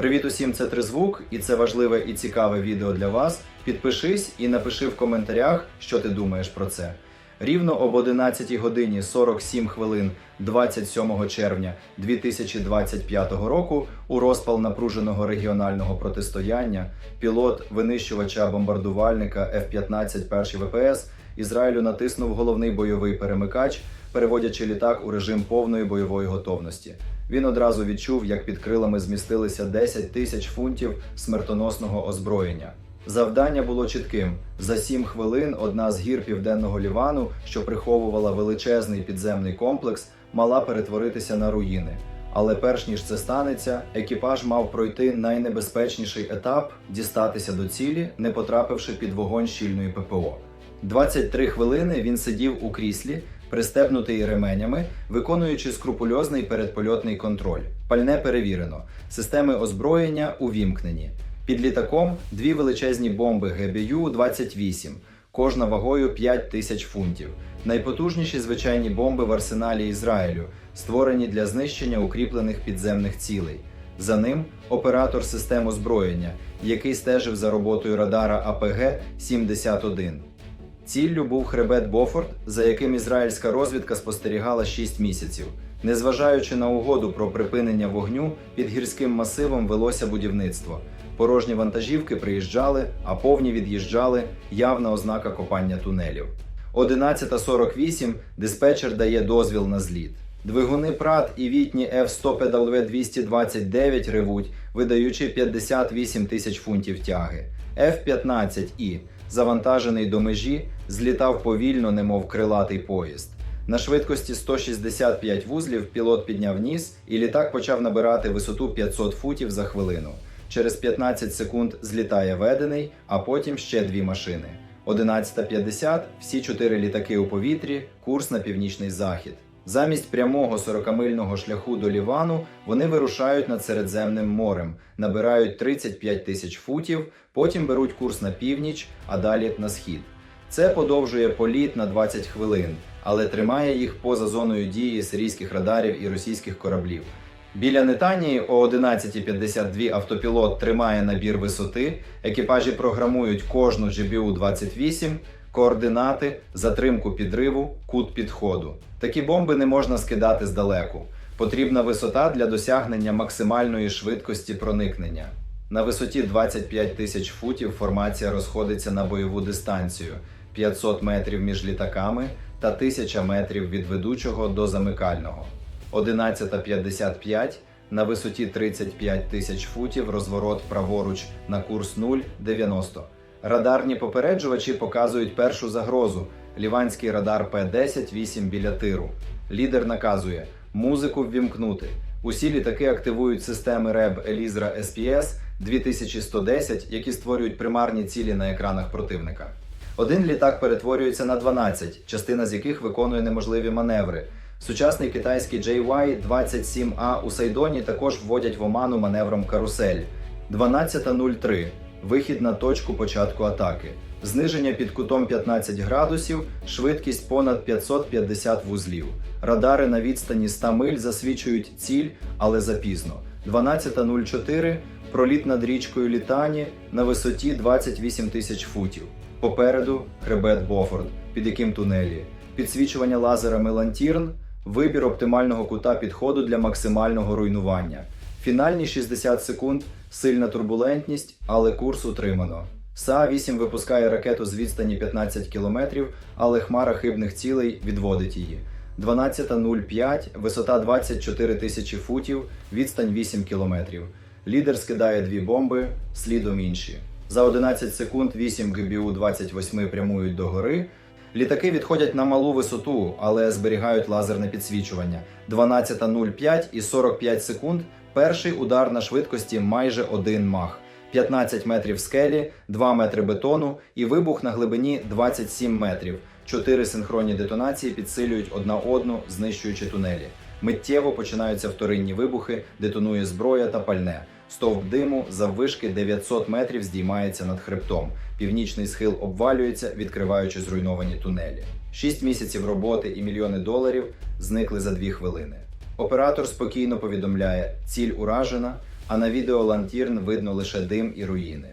Привіт усім, це Тризвук, і це важливе і цікаве відео для вас. Підпишись і напиши в коментарях, що ти думаєш про це. Рівно об 11 годині 47 хвилин 27 червня 2025 року у розпал напруженого регіонального протистояння пілот винищувача бомбардувальника F-15 перший ВПС Ізраїлю натиснув головний бойовий перемикач, переводячи літак у режим повної бойової готовності. Він одразу відчув, як під крилами змістилися 10 тисяч фунтів смертоносного озброєння. Завдання було чітким: за 7 хвилин одна з гір південного Лівану, що приховувала величезний підземний комплекс, мала перетворитися на руїни. Але перш ніж це станеться, екіпаж мав пройти найнебезпечніший етап дістатися до цілі, не потрапивши під вогонь щільної ППО. 23 хвилини він сидів у кріслі, пристебнутий ременями, виконуючи скрупульозний передпольотний контроль. Пальне перевірено, системи озброєння увімкнені. Під літаком дві величезні бомби ГБЮ-28, кожна вагою 5 тисяч фунтів. Найпотужніші звичайні бомби в арсеналі Ізраїлю, створені для знищення укріплених підземних цілей. За ним оператор систем озброєння, який стежив за роботою радара АПГ-71. Ціллю був хребет Бофорт, за яким ізраїльська розвідка спостерігала 6 місяців. Незважаючи на угоду про припинення вогню, під гірським масивом велося будівництво. Порожні вантажівки приїжджали, а повні від'їжджали явна ознака копання тунелів. 11.48 диспетчер дає дозвіл на зліт. Двигуни Прат і вітні F100 PW 229 ревуть, видаючи 58 тисяч фунтів тяги. F-15І, завантажений до межі, злітав повільно, немов крилатий поїзд. На швидкості 165 вузлів пілот підняв ніс, і літак почав набирати висоту 500 футів за хвилину. Через 15 секунд злітає ведений, а потім ще дві машини. 11.50 всі чотири літаки у повітрі, курс на північний захід. Замість прямого 40-мильного шляху до Лівану вони вирушають над Середземним морем, набирають 35 тисяч футів, потім беруть курс на північ, а далі на схід. Це подовжує політ на 20 хвилин, але тримає їх поза зоною дії сирійських радарів і російських кораблів. Біля Нетанії о 11.52 автопілот тримає набір висоти, екіпажі програмують кожну GBU-28, координати, затримку підриву, кут підходу. Такі бомби не можна скидати здалеку. Потрібна висота для досягнення максимальної швидкості проникнення. На висоті 25 тисяч футів формація розходиться на бойову дистанцію 500 метрів між літаками та 1000 метрів від ведучого до замикального. 11.55 на висоті 35 тисяч футів розворот праворуч на курс 0,90. Радарні попереджувачі показують першу загрозу. Ліванський радар П-10 8 біля тиру. Лідер наказує музику ввімкнути. Усі літаки активують системи РЕБ Елізра СПС 2110, які створюють примарні цілі на екранах противника. Один літак перетворюється на 12, частина з яких виконує неможливі маневри. Сучасний китайський JY-27A у Сайдоні також вводять в оману маневром карусель. 12.03. Вихід на точку початку атаки. Зниження під кутом 15 градусів, швидкість понад 550 вузлів. Радари на відстані 100 миль засвічують ціль, але запізно. 12.04. Проліт над річкою Літані на висоті 28 тисяч футів. Попереду хребет Бофорд, під яким тунелі, підсвічування лазерами лантірн, вибір оптимального кута підходу для максимального руйнування. Фінальні 60 секунд, сильна турбулентність, але курс утримано. СА-8 випускає ракету з відстані 15 км, але хмара хибних цілей відводить її. 12.05, висота 24 тисячі футів, відстань 8 км. Лідер скидає дві бомби, слідом інші. За 11 секунд 8 ГБУ-28 прямують до гори. Літаки відходять на малу висоту, але зберігають лазерне підсвічування. 12.05 і 45 секунд. Перший удар на швидкості майже один мах. 15 метрів скелі, 2 метри бетону і вибух на глибині 27 метрів. Чотири синхронні детонації підсилюють одна одну, знищуючи тунелі. Миттєво починаються вторинні вибухи, детонує зброя та пальне. Стовп диму заввишки 900 метрів здіймається над хребтом. Північний схил обвалюється, відкриваючи зруйновані тунелі. Шість місяців роботи і мільйони доларів зникли за дві хвилини. Оператор спокійно повідомляє: ціль уражена, а на відео Лантірн видно лише дим і руїни.